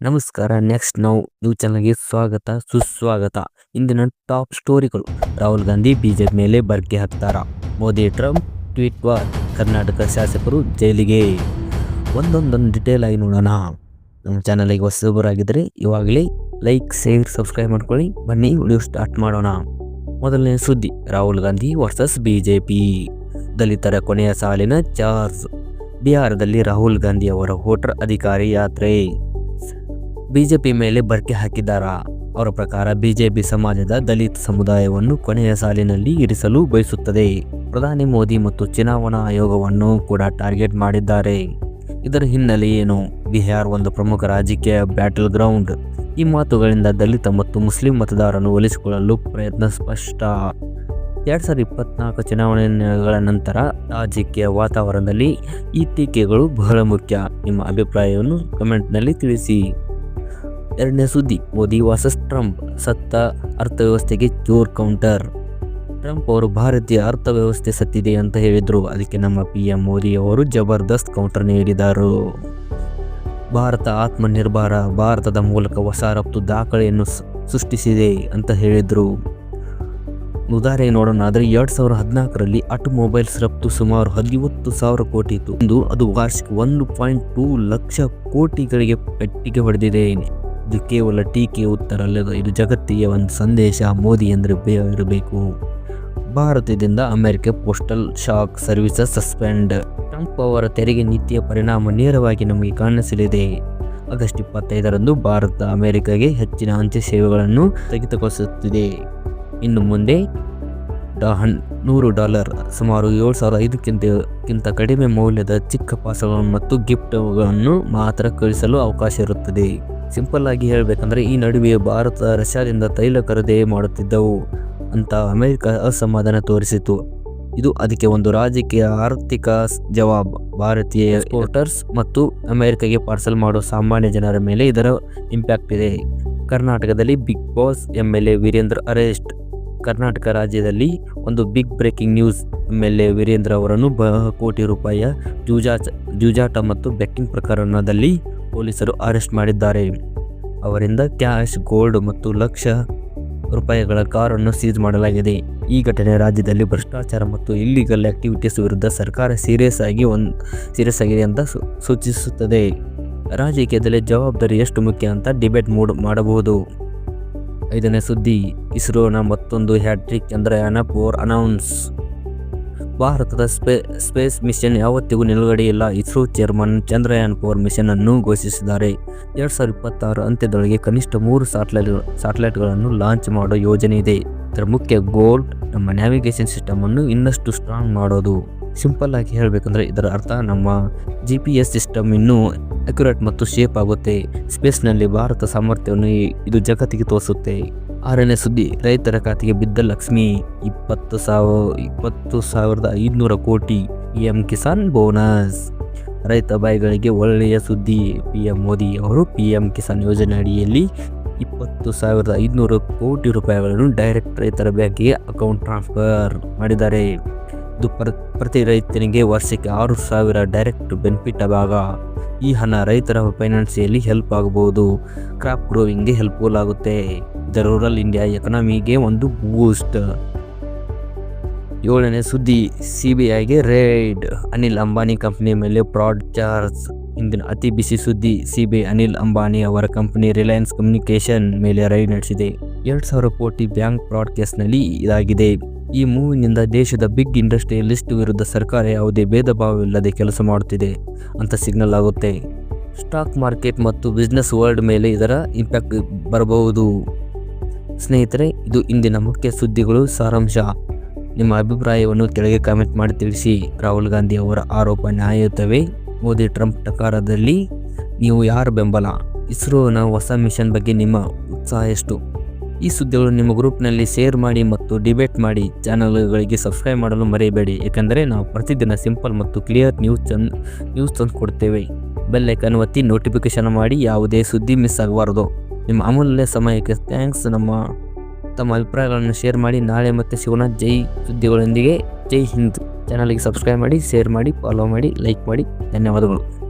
ನಮಸ್ಕಾರ, ನೆಕ್ಸ್ಟ್ ನಾವು ನ್ಯೂ ಚಾನಲ್ಗೆ ಸ್ವಾಗತ, ಸುಸ್ವಾಗತ. ಇಂದಿನ ಟಾಪ್ ಸ್ಟೋರಿಗಳು. ರಾಹುಲ್ ಗಾಂಧಿ ಬಿಜೆಪಿ ಮೇಲೆ ಬರ್ಕೆ ಹಾಕ್ತಾರ Modi, Trump tweet war. Karnataka ಶಾಸಕರು ಜೈಲಿಗೆ. ಒಂದೊಂದೊಂದು ಡಿಟೇಲ್ ಆಗಿ ನೋಡೋಣ. ನಮ್ಮ ಚಾನಲಿಗೆ ಹೊಸಬರಾಗಿದ್ದರೆ ಇವಾಗಲೇ ಲೈಕ್, ಶೇರ್, ಸಬ್ಸ್ಕ್ರೈಬ್ ಮಾಡ್ಕೊಳ್ಳಿ. ಬನ್ನಿ ವಿಡಿಯೋ ಸ್ಟಾರ್ಟ್ ಮಾಡೋಣ. ಮೊದಲನೇ ಸುದ್ದಿ. ರಾಹುಲ್ ಗಾಂಧಿ ವರ್ಸಸ್ ಬಿಜೆಪಿ ದಲಿತರ ಕೊನೆಯ ಸಾಲಿನ ಚಾರ್ಜ್. ಬಿಹಾರದಲ್ಲಿ ರಾಹುಲ್ ಗಾಂಧಿ ಅವರ ವೋಟರ್ ಅಧಿಕಾರಿ ಯಾತ್ರೆ. ಬಿಜೆಪಿ ಮೇಲೆ ಬರ್ಕೆ ಹಾಕಿದ್ದಾರಾ? ಅವರ ಪ್ರಕಾರ ಬಿಜೆಪಿ ಸಮಾಜದ ದಲಿತ ಸಮುದಾಯವನ್ನು ಕೊನೆಯ ಸಾಲಿನಲ್ಲಿ ಇರಿಸಲು ಬಯಸುತ್ತದೆ. ಪ್ರಧಾನಿ ಮೋದಿ ಮತ್ತು ಚುನಾವಣಾ ಆಯೋಗವನ್ನು ಕೂಡ ಟಾರ್ಗೆಟ್ ಮಾಡಿದ್ದಾರೆ. ಇದರ ಹಿನ್ನೆಲೆ ಏನು? ಬಿಹಾರ್ ಒಂದು ಪ್ರಮುಖ ರಾಜಕೀಯ ಬ್ಯಾಟಲ್ ಗ್ರೌಂಡ್. ಈ ಮಾತುಗಳಿಂದ ದಲಿತ ಮತ್ತು ಮುಸ್ಲಿಂ ಮತದಾರರನ್ನು ಒಲಿಸಿಕೊಳ್ಳಲು ಪ್ರಯತ್ನ ಸ್ಪಷ್ಟ. ಎರಡು ಸಾವಿರದ ಇಪ್ಪತ್ನಾಲ್ಕು ಚುನಾವಣೆಗಳ ನಂತರ ರಾಜಕೀಯ ವಾತಾವರಣದಲ್ಲಿ ಈ ಟೀಕೆಗಳು ಬಹಳ ಮುಖ್ಯ. ನಿಮ್ಮ ಅಭಿಪ್ರಾಯವನ್ನು ಕಮೆಂಟ್ನಲ್ಲಿ ತಿಳಿಸಿ. ಎರಡನೇ ಸುದ್ದಿ. ಮೋದಿ ವಾಸಸ್ ಟ್ರಂಪ್ ಸತ್ತ ಅರ್ಥವ್ಯವಸ್ಥೆಗೆ ಜೋರ್ ಕೌಂಟರ್ ಟ್ರಂಪ್ ಅವರು ಭಾರತೀಯ ಅರ್ಥವ್ಯವಸ್ಥೆ ಸತ್ತಿದೆ ಅಂತ ಹೇಳಿದರು. ಅದಕ್ಕೆ ನಮ್ಮ ಪಿ ಎಂ ಮೋದಿ ಅವರು ಜಬರ್ದಸ್ತ್ ಕೌಂಟರ್ ನೀಡಿದರು. ಭಾರತ ಆತ್ಮನಿರ್ಭರ, ಭಾರತದ ಮೂಲಕ ಹೊಸ ರಫ್ತು ದಾಖಲೆಯನ್ನು ಸೃಷ್ಟಿಸಿದೆ ಅಂತ ಹೇಳಿದರು. ಉದಾಹರಣೆಗೆ ನೋಡೋಣ. ಆದರೆ ಎರಡು ಸಾವಿರದ ಹದಿನಾಲ್ಕರಲ್ಲಿ ಆಟೋಮೊಬೈಲ್ಸ್ ರಫ್ತು ಸುಮಾರು ಹದಿವತ್ತು ಸಾವಿರ ಕೋಟಿ ಇತ್ತು. ಇಂದು ಅದು ವಾರ್ಷಿಕ ಒಂದು ಪಾಯಿಂಟ್ ಟೂ ಲಕ್ಷ ಕೋಟಿಗಳಿಗೆ ಪೆಟ್ಟಿಗೆ ಹೊಡೆದಿದೆ. ಇದು ಕೇವಲ ಟೀಕೆ ಉತ್ತರ ಅಲ್ಲದ ಇದು ಜಗತ್ತಿಗೆ ಒಂದು ಸಂದೇಶ, ಮೋದಿ ಅಂದರೆ ಬೇ ಇರಬೇಕು. ಭಾರತದಿಂದ America postal shock services suspend. Trump ಅವರ ತೆರಿಗೆ ನೀತಿಯ ಪರಿಣಾಮ ನೇರವಾಗಿ ನಮಗೆ ಕಾಣಿಸಲಿದೆ. ಆಗಸ್ಟ್ ಇಪ್ಪತ್ತೈದರಂದು ಭಾರತ ಅಮೆರಿಕಗೆ ಹೆಚ್ಚಿನ ಅಂಚೆ ಸೇವೆಗಳನ್ನು ಸ್ಥಗಿತಗೊಳಿಸುತ್ತಿದೆ. ಇನ್ನು ಮುಂದೆ ಹನ್ ನೂರು ಡಾಲರ್ ಸುಮಾರು ಏಳು ಸಾವಿರದ ಐದಕ್ಕಿಂತ ಕಡಿಮೆ ಮೌಲ್ಯದ ಚಿಕ್ಕ ಪಾಸಗಳನ್ನು ಮತ್ತು ಗಿಫ್ಟ್ಗಳನ್ನು ಮಾತ್ರ ಕಳಿಸಲು ಅವಕಾಶ ಇರುತ್ತದೆ. ಸಿಂಪಲ್ ಆಗಿ ಹೇಳಬೇಕಂದ್ರೆ ಈ ನಡುವೆ ಭಾರತ ರಷ್ಯಾದಿಂದ ತೈಲ ಖರೀದಿ ಮಾಡುತ್ತಿದ್ದವು ಅಂತ ಅಮೆರಿಕ ಅಸಮಾಧಾನ ತೋರಿಸಿತು ಇದು ಅದಕ್ಕೆ ಒಂದು ರಾಜಕೀಯ ಆರ್ಥಿಕ ಜವಾಬ್. ಭಾರತೀಯ ಎಕ್ಸ್ಪೋರ್ಟರ್ಸ್ ಮತ್ತು ಅಮೆರಿಕಗೆ ಪಾರ್ಸಲ್ ಮಾಡುವ ಸಾಮಾನ್ಯ ಜನರ ಮೇಲೆ ಇದರ ಇಂಪ್ಯಾಕ್ಟ್ ಇದೆ. ಕರ್ನಾಟಕದಲ್ಲಿ big boss M L A Veerendra arrest Karnataka ರಾಜ್ಯದಲ್ಲಿ ಒಂದು big breaking news L A Veerendra ಅವರನ್ನು ಬ, ಕೋಟಿ ರೂಪಾಯಿಯ ಜೂಜಾಟ ಜೂಜಾಟ ಮತ್ತು ಬೆಕ್ಕಿಂಗ್ ಪ್ರಕರಣದಲ್ಲಿ ಪೊಲೀಸರು ಅರೆಸ್ಟ್ ಮಾಡಿದ್ದಾರೆ. ಅವರಿಂದ ಕ್ಯಾಶ್ ಗೋಲ್ಡ್ ಮತ್ತು ಲಕ್ಷ ರೂಪಾಯಿಗಳ ಕಾರನ್ನು ಸೀಜ್ ಮಾಡಲಾಗಿದೆ. ಈ ಘಟನೆ ರಾಜ್ಯದಲ್ಲಿ ಭ್ರಷ್ಟಾಚಾರ ಮತ್ತು ಇಲ್ಲಿಗಲ್ ಆಕ್ಟಿವಿಟೀಸ್ ವಿರುದ್ಧ ಸರ್ಕಾರ ಸೀರಿಯಸ್ ಆಗಿ ಒಂದು ಸೀರಿಯಸ್ ಆಗಿದೆ ಅಂತ ಸೂಚಿಸುತ್ತದೆ. ರಾಜಕೀಯದಲ್ಲಿ ಜವಾಬ್ದಾರಿ ಎಷ್ಟು ಮುಖ್ಯ ಅಂತ ಡಿಬೇಟ್ ಮೂಡ್ ಮಾಡಬಹುದು. ಐದನೇ ಸುದ್ದಿ ಇಸ್ರೋನ ಮತ್ತೊಂದು ಹ್ಯಾಟ್ರಿಕ್ ಚಂದ್ರಯಾನ ಫೋರ್ ಅನೌನ್ಸ್ ಭಾರತದ ಸ್ಪೇ ಸ್ಪೇಸ್ ಮಿಷನ್ ಯಾವತ್ತಿಗೂ ನಿಲುಗಡೆಯಿಲ್ಲ. ISRO chairman Chandrayaan four mission ಅನ್ನು ಘೋಷಿಸಿದ್ದಾರೆ. ಎರಡ್ ಸಾವಿರದ ಇಪ್ಪತ್ತಾರು ಅಂತ್ಯದೊಳಗೆ ಕನಿಷ್ಠ ಮೂರು ಸ್ಯಾಟಲೈಟ್ ಸ್ಯಾಟಲೈಟ್ಗಳನ್ನು ಲಾಂಚ್ ಮಾಡೋ ಯೋಜನೆ ಇದೆ. ಇದರ ಮುಖ್ಯ ಗೋಲ್ ನಮ್ಮ ನ್ಯಾವಿಗೇಷನ್ ಸಿಸ್ಟಮ್ ಅನ್ನು ಇನ್ನಷ್ಟು ಸ್ಟ್ರಾಂಗ್ ಮಾಡೋದು. ಸಿಂಪಲ್ ಆಗಿ ಹೇಳಬೇಕಂದ್ರೆ ಇದರ ಅರ್ಥ ನಮ್ಮ ಜಿ ಪಿ ಎಸ್ ಸಿಸ್ಟಮ್ ಇನ್ನೂ ಅಕ್ಯುರೇಟ್ ಮತ್ತು ಶೇಪ್ ಆಗುತ್ತೆ. ಸ್ಪೇಸ್ನಲ್ಲಿ ಭಾರತ ಸಾಮರ್ಥ್ಯವನ್ನು ಇದು ಜಗತ್ತಿಗೆ ತೋರಿಸುತ್ತೆ. ಆರನೇ ಸುದ್ದಿ, ರೈತರ ಖಾತೆಗೆ ಬಿದ್ದ ಲಕ್ಷ್ಮಿ, ಇಪ್ಪತ್ತು ಸಾವಿರ ಇಪ್ಪತ್ತು ಸಾವಿರದ ಐದುನೂರ ಕೋಟಿ ಪಿ ಎಂ ಕಿಸಾನ್ ಬೋನಸ್ ರೈತ ಬಾಯಿಗಳಿಗೆ ಒಳ್ಳೆಯ ಸುದ್ದಿ ಪಿ ಎಂ ಮೋದಿ ಅವರು ಪಿ ಎಂ ಕಿಸಾನ್ ಯೋಜನೆ ಅಡಿಯಲ್ಲಿ ಇಪ್ಪತ್ತು ಸಾವಿರದ ಐದುನೂರು ಕೋಟಿ ರೂಪಾಯಿಗಳನ್ನು ಡೈರೆಕ್ಟ್ ರೈತರ ಬ್ಯಾಂಕಿಗೆ ಅಕೌಂಟ್ ಟ್ರಾನ್ಸ್ಫರ್ ಮಾಡಿದ್ದಾರೆ. ಇದು ಪ್ರತಿ ರೈತನಿಗೆ ವರ್ಷಕ್ಕೆ ಆರು ಸಾವಿರ ಡೈರೆಕ್ಟ್ ಬೆನಿಫಿಟ್ ಭಾಗ ಈ ಹಣ ರೈತರ ಫೈನಾನ್ಸಿಯಲ್ಲಿ ಹೆಲ್ಪ್ ಆಗಬಹುದು. ಕ್ರಾಪ್ ಗ್ರೋವಿಂಗ್ಗೆ ಹೆಲ್ಪ್ಫುಲ್ ಆಗುತ್ತೆ. ಇದು ರೂರಲ್ ಇಂಡಿಯಾ ಎಕನಾಮಿಗೆ ಒಂದು ಬೂಸ್ಟ್ ಏಳನೇ ಸುದ್ದಿ ಸಿ ಬಿ ಐಗೆ ರೇಡ್ ಅನಿಲ್ ಅಂಬಾನಿ ಕಂಪ್ನಿ ಮೇಲೆ ಫ್ರಾಡ್ ಚಾರ್ಜ್ ಇಂದಿನ ಅತಿ ಬಿಸಿ ಸುದ್ದಿ ಸಿ ಬಿ ಅನಿಲ್ ಅಂಬಾನಿ ಅವರ ಕಂಪನಿ ರಿಲಯನ್ಸ್ ಕಮ್ಯುನಿಕೇಷನ್ ಮೇಲೆ ರೈಡ್ ನಡೆಸಿದೆ. ಎರಡು ಸಾವಿರ ಕೋಟಿ ಬ್ಯಾಂಕ್ ಫ್ರಾಡ್ ಕೇಸ್ನಲ್ಲಿ ಇದಾಗಿದೆ. ಈ ಮೂವಿನಿಂದ ದೇಶದ ಬಿಗ್ ಇಂಡಸ್ಟ್ರಿಯಲಿಸ್ಟ್ ವಿರುದ್ಧ ಸರ್ಕಾರ ಯಾವುದೇ ಭೇದ ಭಾವವಿಲ್ಲದೆ ಕೆಲಸ ಮಾಡುತ್ತಿದೆ ಅಂತ ಸಿಗ್ನಲ್ ಆಗುತ್ತೆ. ಸ್ಟಾಕ್ ಮಾರ್ಕೆಟ್ ಮತ್ತು ಬಿಸ್ನೆಸ್ ವರ್ಲ್ಡ್ ಮೇಲೆ ಇದರ ಇಂಪ್ಯಾಕ್ಟ್ ಬರಬಹುದು. ಸ್ನೇಹಿತರೆ, ಇದು ಇಂದಿನ ಮುಖ್ಯ ಸುದ್ದಿಗಳು. ಸಾರಾಂಶ. ನಿಮ್ಮ ಅಭಿಪ್ರಾಯವನ್ನು ಕೆಳಗೆ ಕಾಮೆಂಟ್ ಮಾಡಿ ತಿಳಿಸಿ. ರಾಹುಲ್ ಗಾಂಧಿ ಅವರ ಆರೋಪ ನ್ಯಾಯಯುತವೇ? ಮೋದಿ ಟ್ರಂಪ್ ಟಕಾರದಲ್ಲಿ ನೀವು ಯಾರ ಬೆಂಬಲ? ಇಸ್ರೋನ ಹೊಸ ಮಿಷನ್ ಬಗ್ಗೆ ನಿಮ್ಮ ಉತ್ಸಾಹ ಎಷ್ಟು? ಈ ಸುದ್ದಿಗಳು ನಿಮ್ಮ ಗ್ರೂಪ್ನಲ್ಲಿ ಶೇರ್ ಮಾಡಿ ಮತ್ತು ಡಿಬೇಟ್ ಮಾಡಿ ಚಾನಲ್ಗಳಿಗೆ ಸಬ್ಸ್ಕ್ರೈಬ್ ಮಾಡಲು ಮರೆಯಬೇಡಿ. ಏಕೆಂದರೆ ನಾವು ಪ್ರತಿದಿನ ಸಿಂಪಲ್ ಮತ್ತು ಕ್ಲಿಯರ್ ನ್ಯೂಸ್ ಚಂದ್ ನ್ಯೂಸ್ ತಂದು ಕೊಡ್ತೇವೆ ಬೆಲ್ಲೈಕನ್ ಒತ್ತಿ ನೋಟಿಫಿಕೇಶನ್ ಮಾಡಿ ಯಾವುದೇ ಸುದ್ದಿ ಮಿಸ್ ಆಗಬಾರದು. ನಿಮ್ಮ ಅಮೂಲ್ಯ ಸಮಯಕ್ಕೆ ಥ್ಯಾಂಕ್ಸ್. ನಮ್ಮ, ತಮ್ಮ ಅಭಿಪ್ರಾಯಗಳನ್ನು ಶೇರ್ ಮಾಡಿ ನಾಳೆ ಮತ್ತೆ ಶಿವನ ಜೈ ಸುದ್ದಿಗಳೊಂದಿಗೆ. ಜೈ ಹಿಂದ್. ಚಾನಲ್ಗೆ ಸಬ್ಸ್ಕ್ರೈಬ್ ಮಾಡಿ, ಶೇರ್ ಮಾಡಿ, ಫಾಲೋ ಮಾಡಿ, ಲೈಕ್ ಮಾಡಿ. ಧನ್ಯವಾದಗಳು.